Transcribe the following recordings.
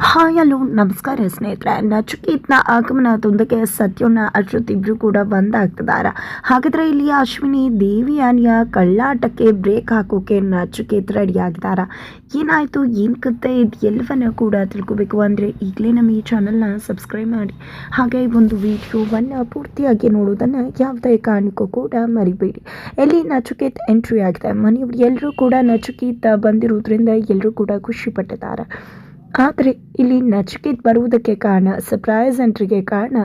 Hi, hello, ನಮಸ್ಕಾರ ಸ್ನೇಹಿತರೆ. ನಚುಕೇತ್ನ ಆಗಮನ ಸತ್ಯನ ಅಶ್ವಥ್ ಇಬ್ರು ಕೂಡ ಬಂದಾಗ್ತಿದ್ದಾರೆ. ಹಾಗಾದ್ರೆ ಇಲ್ಲಿ ಅಶ್ವಿನಿ ದೇವಿಯಾನಿಯ ಕಳ್ಳಾಟಕ್ಕೆ ಬ್ರೇಕ್ ಹಾಕೋಕೆ ನಚುಕೇತ್ ರೆಡಿ ಆಗಿದ್ದಾರೆ. ಏನಾಯಿತು? ಏನು ಕತೆ? ಇದು ಎಲ್ಲವನ್ನ ಕೂಡ ತಿಳ್ಕೊಬೇಕು ಅಂದರೆ ಈಗಲೇ ನಮ್ಮ ಈ ಚಾನಲ್ನ ಸಬ್ಸ್ಕ್ರೈಬ್ ಮಾಡಿ. ಹಾಗೆ ಈ ಒಂದು ವಿಡಿಯೋವನ್ನು ಪೂರ್ತಿಯಾಗಿ ನೋಡೋದನ್ನು ಯಾವುದೇ ಕಾರಣಕ್ಕೂ ಕೂಡ ಮರಿಬೇಡಿ. ಎಲ್ಲಿ ನಚುಕೇತ್ ಎಂಟ್ರಿ ಆಗಿದೆ, ಮನೆಯವರು ಎಲ್ಲರೂ ಕೂಡ ನಚುಕೇತ್ ಬಂದಿರೋದ್ರಿಂದ ಎಲ್ಲರೂ ಕೂಡ ಖುಷಿ ಪಟ್ಟಿದ್ದಾರೆ. ಆದರೆ ಇಲ್ಲಿ ನಚಿಕೇತ್ ಬರುವುದಕ್ಕೆ ಕಾರಣ ಸರ್ಪ್ರೈಸ್ ಎಂಟ್ರಿಗೆ ಕಾರಣ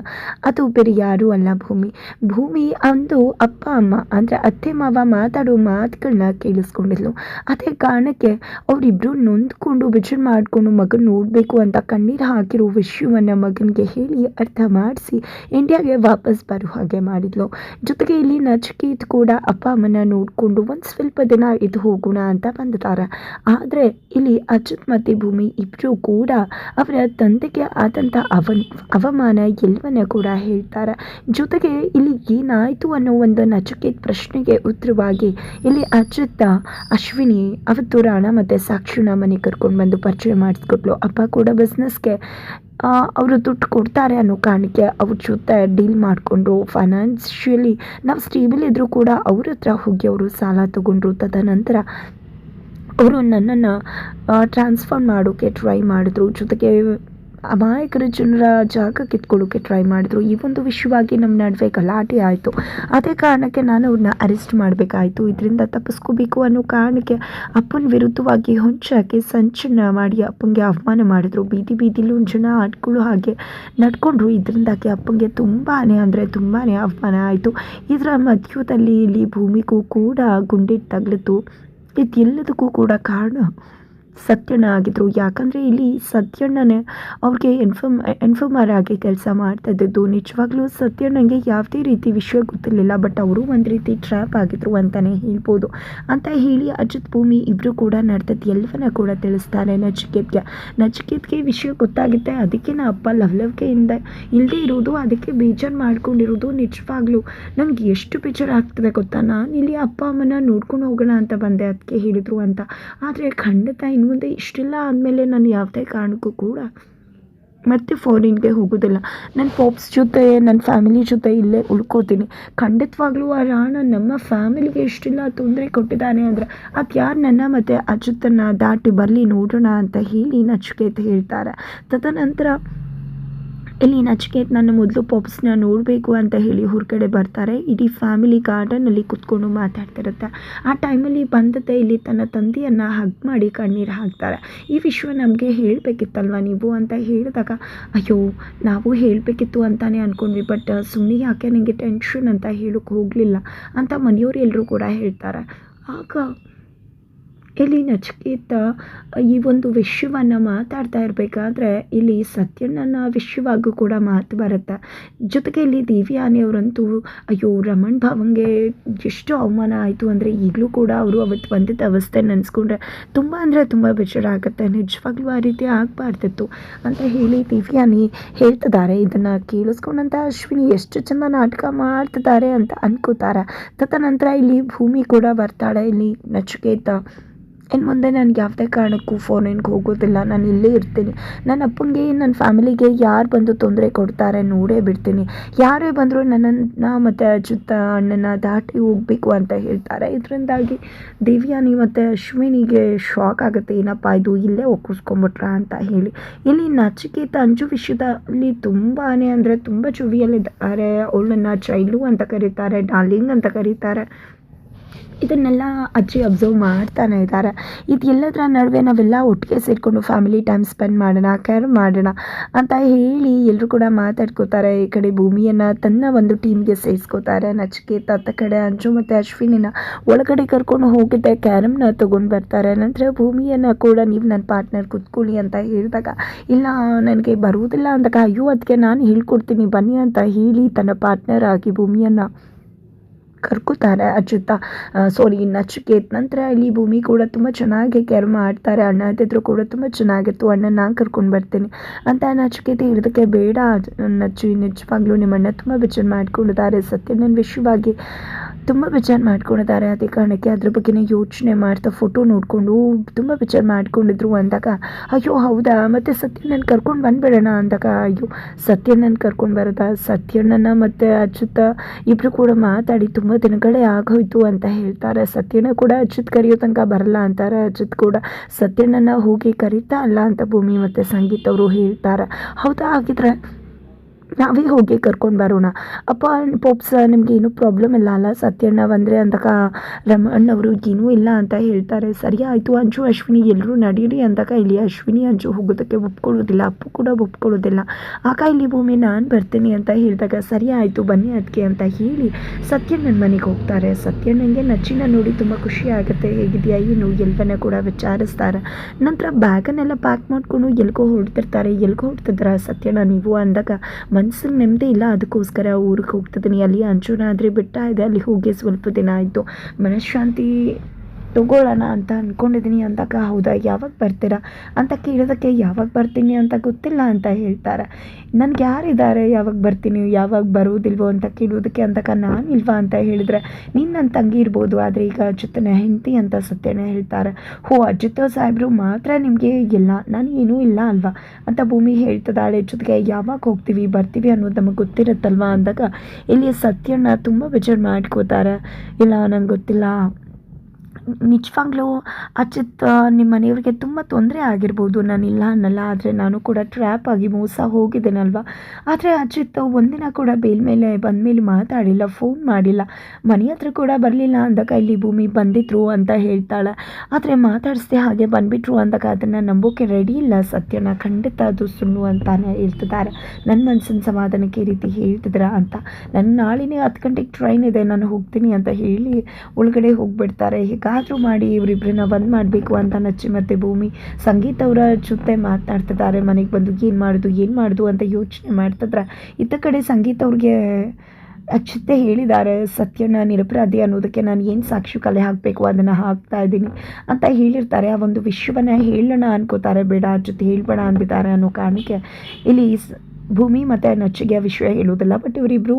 ಅದು ಬೇರೆ ಯಾರೂ ಅಲ್ಲ ಭೂಮಿ. ಭೂಮಿ ಅಂದು ಅಪ್ಪ, ಅಮ್ಮ, ಅಂದರೆ ಅತ್ತೆ, ಮಾವ ಮಾತಾಡೋ ಮಾತುಗಳನ್ನ ಕೇಳಿಸ್ಕೊಂಡಿದ್ಲು. ಅದೇ ಕಾರಣಕ್ಕೆ ಅವರಿಬ್ಬರು ನೊಂದ್ಕೊಂಡು ವಿಚಾರ ಮಾಡಿಕೊಂಡು ಮಗನ ನೋಡಬೇಕು ಅಂತ ಕಣ್ಣೀರು ಹಾಕಿರೋ ವಿಷಯವನ್ನು ಮಗನಿಗೆ ಹೇಳಿ ಅರ್ಥ ಮಾಡಿಸಿ ಇಂಡಿಯಾಗೆ ವಾಪಸ್ ಬರೋ ಹಾಗೆ ಮಾಡಿದ್ಲು. ಜೊತೆಗೆ ಇಲ್ಲಿ ನಚಿಕೇತ್ ಕೂಡ ಅಪ್ಪ, ಅಮ್ಮನ ನೋಡಿಕೊಂಡು ಒಂದು ಸ್ವಲ್ಪ ದಿನ ಇದು ಹೋಗೋಣ ಅಂತ ಬಂದಿದ್ದಾರೆ. ಆದರೆ ಇಲ್ಲಿ ಅಚ್ಯುತ್ ಮತ್ತು ಭೂಮಿ ಇಬ್ಬರು ಕೂಡ ಅವರ ತಂದೆಗೆ ಆದಂಥ ಅವನ್ ಅವಮಾನ ಎಲ್ಲವನ್ನ ಕೂಡ ಹೇಳ್ತಾರೆ. ಜೊತೆಗೆ ಇಲ್ಲಿ ಏನಾಯಿತು ಅನ್ನೋ ಒಂದು ನಚಿಕೇತ್ ಪ್ರಶ್ನೆಗೆ ಉತ್ತರವಾಗಿ ಇಲ್ಲಿ ಅಚ್ಯುತ, ಅಶ್ವಿನಿ, ಅವತ್ತು ರಾಣ ಮತ್ತು ಸಾಕ್ಷಿನ ಮನೆ ಕರ್ಕೊಂಡು ಬಂದು ಪರಿಚಯ ಮಾಡಿಸ್ಕೊಟ್ಲು. ಅಪ್ಪ ಕೂಡ ಬಿಸ್ನೆಸ್ಗೆ ಅವರು ದುಡ್ಡು ಕೊಡ್ತಾರೆ ಅನ್ನೋ ಕಾರಣಕ್ಕೆ ಅವ್ರ ಜೊತೆ ಡೀಲ್ ಮಾಡಿಕೊಂಡ್ರು. ಫೈನಾನ್ಷಿಯಲಿ ನಾವು ಸ್ಟೇಬಲ್ ಇದ್ದರೂ ಕೂಡ ಅವ್ರ ಹತ್ರ ಹೋಗಿ ಅವರು ಸಾಲ ತಗೊಂಡ್ರು. ತದನಂತರ ಅವರು ನನ್ನನ್ನು ಟ್ರಾನ್ಸ್ಫರ್ ಮಾಡೋಕ್ಕೆ ಟ್ರೈ ಮಾಡಿದ್ರು. ಜೊತೆಗೆ ಅಮಾಯಕರ ಜನರ ಜಾಗ ಕಿತ್ಕೊಳ್ಳೋಕ್ಕೆ ಟ್ರೈ ಮಾಡಿದ್ರು. ಈ ಒಂದು ವಿಷಯವಾಗಿ ನಮ್ಮ ನಡುವೆ ಗಲಾಟೆ ಆಯಿತು. ಅದೇ ಕಾರಣಕ್ಕೆ ನಾನು ಅವ್ರನ್ನ ಅರೆಸ್ಟ್ ಮಾಡಬೇಕಾಯಿತು. ಇದರಿಂದ ತಪ್ಪಿಸ್ಕೋಬೇಕು ಅನ್ನೋ ಕಾರಣಕ್ಕೆ ಅಪ್ಪನ ವಿರುದ್ಧವಾಗಿ ಹೊಂಚಾಕಿ ಸಂಚನ ಮಾಡಿ ಅಪ್ಪಂಗೆ ಅವಮಾನ ಮಾಡಿದ್ರು. ಬೀದಿ ಬೀದಿಲಿ ಒಂದು ಜನ ಆಡ್ಕೊಳ್ಳೋ ಹಾಗೆ ನಡ್ಕೊಂಡ್ರು. ಇದರಿಂದಾಗಿ ಅಪ್ಪಂಗೆ ತುಂಬಾ ಅಂದರೆ ತುಂಬಾ ಅವಮಾನ ಆಯಿತು. ಇದರ ಮಧ್ಯದಲ್ಲಿ ಇಲ್ಲಿ ಭೂಮಿಗೂ ಕೂಡ ಗುಂಡಿಟ್ಟು ತಗಲಿತು ಇದೆಲ್ಲದಕ್ಕೂ ಕೂಡ ಕಾರಣ ಸತ್ಯಣ್ಣ ಆಗಿದ್ರು ಯಾಕಂದರೆ ಇಲ್ಲಿ ಸತ್ಯಣ್ಣನೇ ಅವ್ರಿಗೆ ಇನ್ಫಾರ್ಮ್ ಇನ್ಫಾರ್ಮರ್ ಆಗಿ ಕೆಲಸ ಮಾಡ್ತಾ ಇದ್ದಿದ್ದು ನಿಜವಾಗ್ಲೂ ಸತ್ಯಣ್ಣಂಗೆ ಯಾವುದೇ ರೀತಿ ವಿಷಯ ಗೊತ್ತಿರಲಿಲ್ಲ ಬಟ್ ಅವರು ಒಂದು ರೀತಿ ಟ್ರ್ಯಾಪ್ ಆಗಿದ್ರು ಅಂತಲೇ ಹೇಳ್ಬೋದು. ಅಂತ ಹೇಳಿ ಅಜಿತ್ ಭೂಮಿ ಇಬ್ಬರು ಕೂಡ ನಡೆದದ್ದು ಎಲ್ಲವನ್ನ ಕೂಡ ತಿಳಿಸ್ತಾರೆ ನಚಿಕೇತ್ಗೆ ನಚಿಕೇತ್ಗೆ ವಿಷಯ ಗೊತ್ತಾಗುತ್ತೆ ಅದಕ್ಕೆ ನಾ ಅಪ್ಪ ಲವ್ಲವಿಕೆಯಿಂದ ಇಲ್ಲದೆ ಇರೋದು, ಅದಕ್ಕೆ ಬೇಜಾರು ಮಾಡ್ಕೊಂಡಿರೋದು. ನಿಜವಾಗ್ಲೂ ನಂಗೆ ಎಷ್ಟು ಬೇಜಾರು ಆಗ್ತದೆ ಗೊತ್ತಾ? ನಾನು ಇಲ್ಲಿ ಅಪ್ಪ ಅಮ್ಮನ ನೋಡ್ಕೊಂಡು ಹೋಗೋಣ ಅಂತ ಬಂದೆ ಅದಕ್ಕೆ ಹೇಳಿದರು ಅಂತ. ಆದರೆ ಖಂಡಿತ ಇನ್ನು ಮುಂದೆ ಇಷ್ಟೆಲ್ಲ ಆದಮೇಲೆ ನಾನು ಯಾವುದೇ ಕಾರಣಕ್ಕೂ ಕೂಡ ಮತ್ತೆ ಫಾರಿನ್ಗೆ ಹೋಗೋದಿಲ್ಲ. ನನ್ನ ಪಾಪ್ಸ್ ಜೊತೆ ನನ್ನ ಫ್ಯಾಮಿಲಿ ಜೊತೆ ಇಲ್ಲೇ ಉಳ್ಕೋತೀನಿ. ಖಂಡಿತವಾಗ್ಲೂ ಆ ರಾಣ ನಮ್ಮ ಫ್ಯಾಮಿಲಿಗೆ ಇಷ್ಟೆಲ್ಲ ತೊಂದರೆ ಕೊಟ್ಟಿದ್ದಾನೆ ಅಂದರೆ ಅದು ಯಾರು ನನ್ನ ಮತ್ತು ಅಚ್ಯುತನ ದಾಟಿ ಬರಲಿ ನೋಡೋಣ ಅಂತ ಹೇಳಿ ನಚಿಕೇತ್ ಹೇಳ್ತಾರೆ. ತದನಂತರ ಇಲ್ಲಿ ನಚಿಕೇತ್ ನನ್ನ ಮೊದಲು ಪಾಪ್ಸ್ನ ನೋಡಬೇಕು ಅಂತ ಹೇಳಿ ಹೊರಗಡೆ ಬರ್ತಾರೆ. ಇಡೀ ಫ್ಯಾಮಿಲಿ ಗಾರ್ಡನಲ್ಲಿ ಕುತ್ಕೊಂಡು ಮಾತಾಡ್ತಿರುತ್ತೆ. ಆ ಟೈಮಲ್ಲಿ ಬಂದತೆ ಇಲ್ಲಿ ತನ್ನ ತಂದೆಯನ್ನು ಹಗ್ ಮಾಡಿ ಕಣ್ಣೀರು ಹಾಕ್ತಾರೆ. ಈ ವಿಷಯ ನಮಗೆ ಹೇಳಬೇಕಿತ್ತಲ್ವ ನೀವು ಅಂತ ಹೇಳಿದಾಗ, ಅಯ್ಯೋ, ನಾವು ಹೇಳಬೇಕಿತ್ತು ಅಂತಲೇ ಅಂದ್ಕೊಂಡ್ವಿ ಬಟ್ ಸುಮ್ಮನೆ ಯಾಕೆ ನನಗೆ ಟೆನ್ಷನ್ ಅಂತ ಹೇಳೋಕ್ಕೆ ಹೋಗಲಿಲ್ಲ? ಅಂತ ಮನೆಯವರು ಎಲ್ಲರೂ ಕೂಡ ಹೇಳ್ತಾರೆ. ಆಗ ಇಲ್ಲಿ ನಚಿಕೇತ ಈ ಒಂದು ವಿಷಯವನ್ನು ಮಾತಾಡ್ತಾ ಇರಬೇಕಾದ್ರೆ ಇಲ್ಲಿ ಸತ್ಯಣ್ಣನ ವಿಷಯವಾಗೂ ಕೂಡ ಮಾತು ಬರುತ್ತೆ. ಜೊತೆಗೆ ಇಲ್ಲಿ ದೇವಿಯಾನಿಯವರಂತೂ, ಅಯ್ಯೋ, ರಮಣ್ ಭಾವಂಗೆ ಎಷ್ಟು ಅವಮಾನ ಆಯಿತು ಅಂದರೆ ಈಗಲೂ ಕೂಡ ಅವರು ಅವತ್ತು ಬಂದಿದ್ದ ಅವಸ್ಥೆ ನೆನೆಸ್ಕೊಂಡ್ರೆ ತುಂಬ ಅಂದರೆ ತುಂಬ ಬೇಜಾರಾಗುತ್ತೆ. ನಿಜವಾಗ್ಲೂ ಆ ರೀತಿ ಆಗಬಾರ್ದಿತ್ತು. ಅಂತ ಹೇಳಿ ದಿವ್ಯಾನಿ ಹೇಳ್ತಿದ್ದಾರೆ. ಇದನ್ನು ಕೇಳಿಸ್ಕೊಂಡಂತ ಅಶ್ವಿನಿ ಎಷ್ಟು ಚೆಂದ ನಾಟಕ ಮಾಡ್ತಿದ್ದಾರೆ ಅಂತ ಅನ್ಕೋತಾರೆ. ತದನಂತರ ಇಲ್ಲಿ ಭೂಮಿ ಕೂಡ ಬರ್ತಾಳೆ. ಇಲ್ಲಿ ನಚಿಕೇತ ಇನ್ನು ಮುಂದೆ ನನಗೆ ಯಾವುದೇ ಕಾರಣಕ್ಕೂ ಫಾರಿನ್ಗೆ ಹೋಗೋದಿಲ್ಲ. ನಾನು ಇಲ್ಲೇ ಇರ್ತೀನಿ. ನನ್ನ ಅಪ್ಪನಿಗೆ ನನ್ನ ಫ್ಯಾಮಿಲಿಗೆ ಯಾರು ಬಂದು ತೊಂದರೆ ಕೊಡ್ತಾರೆ ನೋಡೇ ಬಿಡ್ತೀನಿ. ಯಾರೇ ಬಂದರೂ ನನ್ನನ್ನು ಮತ್ತು ಅಜ್ಜುತ್ತ ಅಣ್ಣನ ದಾಟಿ ಹೋಗಬೇಕು ಅಂತ ಹೇಳ್ತಾರೆ. ಇದರಿಂದಾಗಿ ದಿವ್ಯಾನಿ ಮತ್ತು ಅಶ್ವಿನಿಗೆ ಶಾಕ್ ಆಗುತ್ತೆ. ಏನಪ್ಪ ಇದು? ಇಲ್ಲೇ ಒಕ್ಕಿಸ್ಕೊಂಬಿಟ್ರ ಅಂತ ಹೇಳಿ. ಇಲ್ಲಿ ನಚಿಕೇತ ಅಂಜು ವಿಷಯದಲ್ಲಿ ತುಂಬಾ ಅಂದರೆ ತುಂಬ ಚುವಿಯಲ್ಲಿದ್ದಾರೆ. ಅವಳನ್ನು ಚೈಲು ಅಂತ ಕರೀತಾರೆ, ಡಾರ್ಲಿಂಗ್ ಅಂತ ಕರೀತಾರೆ. ಇದನ್ನೆಲ್ಲ ಅಜ್ಜಿ ಅಬ್ಸರ್ವ್ ಮಾಡ್ತಾನೆ ಇದ್ದಾರೆ ಇದು ಎಲ್ಲದರ ನಡುವೆ ನಾವೆಲ್ಲ ಒಟ್ಟಿಗೆ ಸೇರಿಕೊಂಡು ಫ್ಯಾಮಿಲಿ ಟೈಮ್ ಸ್ಪೆಂಡ್ ಮಾಡೋಣ ಕೇರ್ ಮಾಡೋಣ ಅಂತ ಹೇಳಿ ಎಲ್ಲರೂ ಕೂಡ ಮಾತಾಡ್ಕೋತಾರೆ. ಈ ಕಡೆ ಭೂಮಿಯನ್ನು ತನ್ನ ಒಂದು ಟೀಮ್ಗೆ ಸೇರಿಸ್ಕೋತಾರೆ. ನಚಿಕೇತ, ಅತ್ತ ಕಡೆ ಅಂಜು ಮತ್ತು ಅಶ್ವಿನಿನ ಒಳಗಡೆ ಕರ್ಕೊಂಡು ಹೋಗಿದ್ದೆ. ಕ್ಯಾರಮ್ನ ತೊಗೊಂಡು ಬರ್ತಾರೆ. ನಂತರ ಭೂಮಿಯನ್ನು ಕೂಡ ನೀವು ನನ್ನ ಪಾರ್ಟ್ನರ್ ಕುತ್ಕೊಳ್ಳಿ ಅಂತ ಹೇಳಿದಾಗ, ಇಲ್ಲ, ನನಗೆ ಬರುವುದಿಲ್ಲ ಅಂದಾಗ, ಅಯ್ಯೋ ಅದಕ್ಕೆ ನಾನು ಹೇಳ್ಕೊಡ್ತೀನಿ, ಬನ್ನಿ ಅಂತ ಹೇಳಿ ತನ್ನ ಪಾರ್ಟ್ನರ್ ಆಗಿ ಭೂಮಿಯನ್ನು ಕರ್ಕೋತಾರೆ ಅಚ್ಯುತ. ಸಾರಿ ನಚಿಕೇತ್ ನಂತರ ಇಲ್ಲಿ ಭೂಮಿ ಕೂಡ ತುಂಬ ಚೆನ್ನಾಗಿ ಕೇರ್ ಮಾಡ್ತಾರೆ. ಅಣ್ಣ ಅಂತಿದ್ರು ಕೂಡ ತುಂಬ ಚೆನ್ನಾಗಿತ್ತು. ಅಣ್ಣ, ನಾನು ಕರ್ಕೊಂಡು ಬರ್ತೀನಿ ಅಂತ ನಚಿಕೇತ ಹೇಳಿದಕ್ಕೆ ಬೇಡ. ನಚ್ಚು, ನಿಜವಾಗ್ಲೂ ನಿಮ್ಮ ಅಣ್ಣ ತುಂಬ ಬೇಜಾರು ಮಾಡ್ಕೊಂಡಿದ್ದಾರೆ. ಸತ್ಯ ನನ್ನ ವಿಷಯವಾಗಿ ತುಂಬ ಬೇಜಾರು ಮಾಡ್ಕೊಂಡಿದ್ದಾರೆ ಅದೇ ಕಾರಣಕ್ಕೆ ಅದ್ರ ಬಗ್ಗೆನೇ ಯೋಚನೆ ಮಾಡ್ತಾ ಫೋಟೋ ನೋಡಿಕೊಂಡು ತುಂಬ ಬೇಜಾರು ಮಾಡ್ಕೊಂಡಿದ್ರು ಅಂದಾಗ, ಅಯ್ಯೋ, ಹೌದಾ? ಮತ್ತು ಸತ್ಯಣ್ಣನ ಕರ್ಕೊಂಡು ಬಂದ್ಬಿಡೋಣ ಅಂದಾಗ, ಅಯ್ಯೋ, ಸತ್ಯಣ್ಣನ ಕರ್ಕೊಂಡು ಬರೋದಾ? ಸತ್ಯಣ್ಣನ ಮತ್ತು ಅಚ್ಯುತ ಇಬ್ಬರು ಕೂಡ ಮಾತಾಡಿ ತುಂಬ ದಿನಗಳೇ ಆಗೋಯ್ತು ಅಂತ ಹೇಳ್ತಾರೆ. ಸತ್ಯಣ್ಣ ಕೂಡ ಅಚ್ಯುತ್ ಕರೆಯೋ ತನಕ ಬರಲ್ಲ ಅಂತಾರೆ. ಅಚ್ಯುತ್ ಕೂಡ, ಸತ್ಯಣ್ಣನ ಹೋಗಿ ಕರೀತಾ ಅಲ್ಲ ಅಂತ ಭೂಮಿ ಮತ್ತು ಸಂಗೀತ ಅವರು ಹೇಳ್ತಾರೆ. ಹೌದಾ ಹಾಗಿದ್ರೆ ನಾವೇ ಹೋಗಿ ಕರ್ಕೊಂಡು ಬರೋಣ. ಅಪ್ಪ, ಪೋಪ್ಸ ನಿಮ್ಗೆ ಏನೂ ಪ್ರಾಬ್ಲಮ್ ಇಲ್ಲ ಅಲ್ಲ? ಸತ್ಯಣ್ಣ ಬಂದರೆ ಅಂದಾಗ ರಮಣ್ಣವರು ಏನೂ ಇಲ್ಲ ಅಂತ ಹೇಳ್ತಾರೆ. ಸರಿ ಆಯಿತು, ಅಂಜು, ಅಶ್ವಿನಿ ಎಲ್ಲರೂ ನಡೀರಿ ಅಂದಾಗ ಇಲ್ಲಿ ಅಶ್ವಿನಿ, ಅಂಜು ಹೋಗೋದಕ್ಕೆ ಒಪ್ಕೊಳ್ಳೋದಿಲ್ಲ. ಅಪ್ಪು ಕೂಡ ಒಪ್ಕೊಳ್ಳೋದಿಲ್ಲ. ಆಗ ಇಲ್ಲಿ ಭೂಮಿ ನಾನು ಬರ್ತೀನಿ ಅಂತ ಹೇಳಿದಾಗ, ಸರಿ ಆಯಿತು, ಬನ್ನಿ ಅದಕ್ಕೆ ಅಂತ ಹೇಳಿ ಸತ್ಯಣ್ಣನ ಮನೆಗೆ ಹೋಗ್ತಾರೆ. ಸತ್ಯಣ್ಣಂಗೆ ನಚ್ಚಿನ ನೋಡಿ ತುಂಬ ಖುಷಿ ಆಗುತ್ತೆ. ಹೇಗಿದೆಯಾ, ಏನು? ಎಲ್ಲವನ್ನ ಕೂಡ ವಿಚಾರಿಸ್ತಾರೆ. ನಂತರ ಬ್ಯಾಗನ್ನೆಲ್ಲ ಪ್ಯಾಕ್ ಮಾಡಿಕೊಂಡು ಎಲ್ಗೋ ಹೊರಡ್ತಿರ್ತಾರೆ. ಎಲ್ಗೋ ಹೊರಡ್ತಿದ್ರ ಸತ್ಯಣ್ಣ ನೀವು ಅಂದಾಗ ಮನ್ಸಿಗೆ ನೆಮ್ಮದಿ ಇಲ್ಲ, ಅದಕ್ಕೋಸ್ಕರ ಊರಿಗೆ ಹೋಗ್ತಿದ್ದೀನಿ. ಅಲ್ಲಿ ಅಂಚೂನ ಆದರೆ ಬೆಟ್ಟ ಇದೆ, ಅಲ್ಲಿ ಹೋಗಿ ಸ್ವಲ್ಪ ದಿನ ಆಯಿತು. ಮನಃಶಾಂತಿ ತಗೊಳ್ಳೋಣ ಅಂತ ಅಂದ್ಕೊಂಡಿದ್ದೀನಿ ಅಂದಾಗ, ಹೌದಾ, ಯಾವಾಗ ಬರ್ತೀರಾ? ಅಂತ ಕೇಳೋದಕ್ಕೆ, ಯಾವಾಗ ಬರ್ತೀನಿ ಅಂತ ಗೊತ್ತಿಲ್ಲ ಅಂತ ಹೇಳ್ತಾರೆ. ನನಗೆ ಯಾರಿದ್ದಾರೆ, ಯಾವಾಗ ಬರ್ತೀನಿ, ಯಾವಾಗ ಬರುವುದಿಲ್ವೋ ಅಂತ ಕೇಳೋದಕ್ಕೆ ಅಂದಾಗ ನಾನು ಇಲ್ವಾ ಅಂತ ಹೇಳಿದ್ರೆ ನೀನು ನನ್ನ ತಂಗಿ ಇರ್ಬೋದು, ಆದರೆ ಈಗ ಅಜಿತನ ಹೆಂಡತಿ ಅಂತ ಸತ್ಯನ ಹೇಳ್ತಾರೆ. ಹೋ, ಅಜಿತ ಸಾಹೇಬರು ಮಾತ್ರ ನಿಮಗೆ ಇಲ್ಲ, ನಾನು ಏನೂ ಇಲ್ಲ ಅಲ್ವಾ? ಅಂತ ಭೂಮಿ ಹೇಳ್ತದಾಳೆ ಜೊತೆಗೆ, ಯಾವಾಗ ಹೋಗ್ತೀವಿ, ಬರ್ತೀವಿ ಅನ್ನೋದು ನಮಗೆ ಗೊತ್ತಿರುತ್ತಲ್ವಾ ಅಂದಾಗ, ಇಲ್ಲಿ ಸತ್ಯನ ತುಂಬ ಬೇಜಾರು ಮಾಡ್ಕೋತಾರೆ. ಇಲ್ಲ, ನಂಗೆ ಗೊತ್ತಿಲ್ಲ. ನಿಜವಾಗ್ಲೂ ಅಚ್ಯುತ್ ನಿಮ್ಮ ಮನೆಯವ್ರಿಗೆ ತುಂಬ ತೊಂದರೆ ಆಗಿರ್ಬೋದು. ನಾನು ಇಲ್ಲ ಅನ್ನಲ್ಲ, ಆದರೆ ನಾನು ಕೂಡ ಟ್ರ್ಯಾಪ್ ಆಗಿ ಮೋಸ ಹೋಗಿದ್ದೇನಲ್ವ? ಆದರೆ ಅಚ್ಯುತ್ ಒಂದಿನ ಕೂಡ ಬೇಲ್ ಮೇಲೆ ಬಂದ ಮೇಲೆ ಮಾತಾಡಿಲ್ಲ ಫೋನ್ ಮಾಡಿಲ್ಲ. ಮನೆ ಹತ್ರ ಕೂಡ ಬರಲಿಲ್ಲ ಅಂದಾಗ ಇಲ್ಲಿ ಭೂಮಿ ಬಂದಿದ್ರು ಅಂತ ಹೇಳ್ತಾಳೆ. ಆದರೆ ಮಾತಾಡಿಸ್ದೆ ಹಾಗೆ ಬಂದುಬಿಟ್ರು ಅಂದಾಗ ಅದನ್ನು ನಂಬೋಕೆ ರೆಡಿ ಇಲ್ಲ. ಸತ್ಯನ ಖಂಡಿತ ಅದು ಸುಳ್ಳು ಅಂತಾನೆ ಹೇಳ್ತಿದ್ದಾರೆ. ನನ್ನ ಮನಸ್ಸಿನ ಸಮಾಧಾನಕ್ಕೆ ಈ ರೀತಿ ಹೇಳ್ತಿದ್ರ ಅಂತ. ನನ್ನ ನಾಳಿನೇ ಹತ್ತು ಗಂಟೆಗೆ ಟ್ರೈನ್ ಇದೆ, ನಾನು ಹೋಗ್ತೀನಿ ಅಂತ ಹೇಳಿ ಒಳಗಡೆ ಹೋಗ್ಬಿಡ್ತಾರೆ. ಹೇಗಾದರೂ ಮಾಡಿ ಇವರಿಬ್ಬರನ್ನ ಬಂದ್ ಮಾಡಬೇಕು ಅಂತ ನಚ್ಚಿ ಮತ್ತು ಭೂಮಿ. ಸಂಗೀತ ಅವರ ಜೊತೆ ಮಾತನಾಡ್ತಿದ್ದಾರೆ ಮನೆಗೆ ಬಂದು ಏನು ಮಾಡೋದು ಏನು ಮಾಡೋದು ಅಂತ ಯೋಚನೆ ಮಾಡ್ತಿದ್ರೆ. ಇತ್ತ ಕಡೆ ಸಂಗೀತ ಅವ್ರಿಗೆ ಅಚ್ಚುತ್ತೆ ಹೇಳಿದ್ದಾರೆ ಸತ್ಯನ ನಿರಪರಾಧಿ ಅನ್ನೋದಕ್ಕೆ ನಾನು ಏನು ಸಾಕ್ಷಿ ಕಲೆ ಹಾಕಬೇಕು, ಅದನ್ನು ಹಾಕ್ತಾ ಇದ್ದೀನಿ ಅಂತ ಹೇಳಿರ್ತಾರೆ. ಆ ಒಂದು ವಿಷಯವನ್ನು ಹೇಳೋಣ ಅನ್ಕೋತಾರೆ, ಬೇಡ ಜೊತೆ ಹೇಳಬೇಡ ಅಂದಿದ್ದಾರೆ ಅನ್ನೋ ಕಾರಣಕ್ಕೆ ಇಲ್ಲಿ ಭೂಮಿ ಮತ್ತು ನಚ್ಚಿಗೆ ಆ ವಿಷಯ ಹೇಳೋದಿಲ್ಲ ಬಟ್ ಇವರಿಬ್ಬರು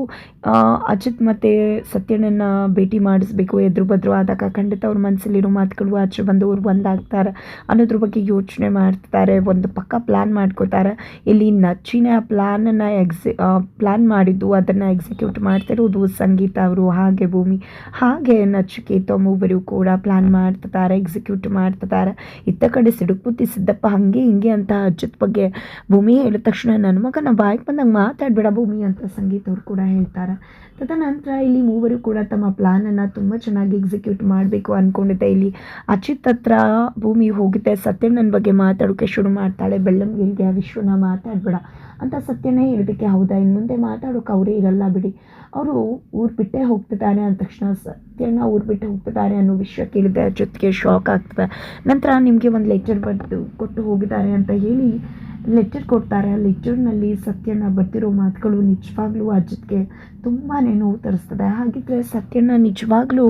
ಅಜಿತ್ ಮತ್ತು ಸತ್ಯಣ್ಣನ ಭೇಟಿ ಮಾಡಿಸ್ಬೇಕು, ಎದುರು ಬದ್ರು ಆದಾಗ ಖಂಡಿತ ಅವ್ರ ಮನಸ್ಸಲ್ಲಿರೋ ಮಾತುಗಳು ಆಚೆ ಬಂದು ಅವ್ರು ಒಂದಾಗ್ತಾರೆ ಅನ್ನೋದ್ರ ಬಗ್ಗೆ ಯೋಚನೆ ಮಾಡ್ತಾರೆ, ಒಂದು ಪಕ್ಕ ಪ್ಲ್ಯಾನ್ ಮಾಡ್ಕೋತಾರೆ ಇಲ್ಲಿ ನಚ್ಚಿನ ಪ್ಲ್ಯಾನನ್ನು ಎಕ್ಸಿ ಪ್ಲ್ಯಾನ್ ಮಾಡಿದ್ದು ಅದನ್ನು ಎಕ್ಸಿಕ್ಯೂಟ್ ಮಾಡ್ತಿರೋದು ಸಂಗೀತ ಅವರು, ಹಾಗೆ ಭೂಮಿ, ಹಾಗೆ ನಚಿಕೇತ ಮೂವರು ಕೂಡ ಪ್ಲ್ಯಾನ್ ಮಾಡ್ತಿದ್ದಾರೆ ಎಕ್ಸಿಕ್ಯೂಟ್ ಮಾಡ್ತಿದ್ದಾರೆ. ಇತ್ತ ಕಡೆ ಸಿಡುಕುತ್ತಿ ಸಿದ್ದಪ್ಪ ಹಾಗೆ ಹಿಂಗೆ ಅಂತ ಅಚ್ಚುತ್ ಬಗ್ಗೆ ಭೂಮಿ ಹೇಳಿದ ತಕ್ಷಣ ನನ್ನ ಮಗನ ಬಾಯಿಗೆ ಬಂದಂಗೆ ಮಾತಾಡಬೇಡ, ಭೂಮಿ ಅಂತ ಸಂಗೀತ ಅವ್ರು ಕೂಡ ಹೇಳ್ತಾರೆ. ತದನಂತರ ಇಲ್ಲಿ ಮೂವರು ಕೂಡ ತಮ್ಮ ಪ್ಲ್ಯಾನನ್ನು ತುಂಬ ಚೆನ್ನಾಗಿ ಎಕ್ಸಿಕ್ಯೂಟ್ ಮಾಡಬೇಕು ಅಂದ್ಕೊಂಡಿದ್ದೆ ಇಲ್ಲಿ ಅಚಿತ್ ಹತ್ರ ಭೂಮಿ ಹೋಗುತ್ತೆ, ಸತ್ಯಣ್ಣನ ಬಗ್ಗೆ ಮಾತಾಡೋಕ್ಕೆ ಶುರು ಮಾಡ್ತಾಳೆ. ಬೆಳ್ಳಂಗಿಲ್ಗೆ ಆ ವಿಶ್ವನ ಮಾತಾಡಬೇಡ ಅಂತ ಸತ್ಯನೇ ಹೇಳೋದಕ್ಕೆ ಹೌದಾ? ಇನ್ನು ಮುಂದೆ ಮಾತಾಡೋಕೆ ಅವರೇ ಇರಲ್ಲ ಬಿಡಿ. ಅವರು ಊರು ಬಿಟ್ಟೇ ಹೋಗ್ತಿದ್ದಾರೆ ಅಂದ ತಕ್ಷಣ ಸತ್ಯಣ್ಣ ಊರು ಬಿಟ್ಟು ಹೋಗ್ತಿದ್ದಾರೆ ಅನ್ನೋ ವಿಷಯ ಕೇಳಿದೆ ಜೊತೆಗೆ ಶಾಕ್ ಆಗ್ತದೆ. ನಂತರ ನಿಮಗೆ ಒಂದು ಲೆಕ್ಚರ್ ಬರೆದು ಕೊಟ್ಟು ಹೋಗಿದ್ದಾರೆ ಅಂತ ಹೇಳಿ ಲೆಟರ್ ಕೊಡ್ತಾರೆ. ಆ ಲೆಟರ್ನಲ್ಲಿ ಸತ್ಯಣ್ಣ ಬರ್ತಿರೋ ಮಾತುಗಳು ನಿಜವಾಗ್ಲೂ ಅಜಿತ್ಗೆ ತುಂಬಾ ನೋವು ತರಿಸ್ತದೆ. ಹಾಗಿದ್ರೆ ಸತ್ಯಣ್ಣ ನಿಜವಾಗ್ಲೂ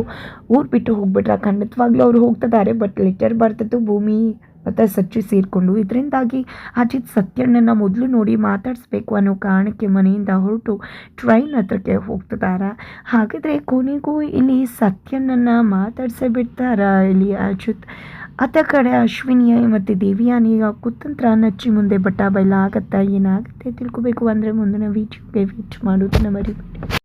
ಊರು ಬಿಟ್ಟು ಹೋಗ್ಬಿಟ್ರೆ, ಖಂಡಿತವಾಗ್ಲೂ ಅವ್ರು ಹೋಗ್ತಿದ್ದಾರೆ. ಬಟ್ ಲೆಟರ್ ಬರ್ತಿತ್ತು, ಭೂಮಿ ಮತ್ತು ಸಚ್ಚು ಸೇರಿಕೊಂಡು. ಇದರಿಂದಾಗಿ ಅಜಿತ್ ಸತ್ಯಣ್ಣನ ಮೊದಲು ನೋಡಿ ಮಾತಾಡಿಸ್ಬೇಕು ಅನ್ನೋ ಕಾರಣಕ್ಕೆ ಮನೆಯಿಂದ ಹೊರಟು ಟ್ರೈನ್ ಹತ್ರಕ್ಕೆ ಹೋಗ್ತಿದ್ದಾರೆ. ಹಾಗಿದ್ರೆ ಕೊನೆಗೂ ಇಲ್ಲಿ ಸತ್ಯಣ್ಣನ ಮಾತಾಡಿಸೇ ಬಿಡ್ತಾರ ಇಲ್ಲಿ ಅಚ್ಯುತ್ ಅತ್ತ ಕಡೆ ಅಶ್ವಿನಿಯ ಮತ್ತು ಈಗ ಕುತಂತ್ರ ನಚ್ಚಿ ಮುಂದೆ ಬಟ್ಟ ಬೈಲ ಆಗತ್ತಾ, ಏನಾಗುತ್ತೆ ತಿಳ್ಕೊಬೇಕು ಅಂದರೆ ಮುಂದಿನ ವೀಡಿಯೋಗೆ ವೀಟ್ ಮಾಡೋದನ್ನ ಮರಿಬೇಡಿ.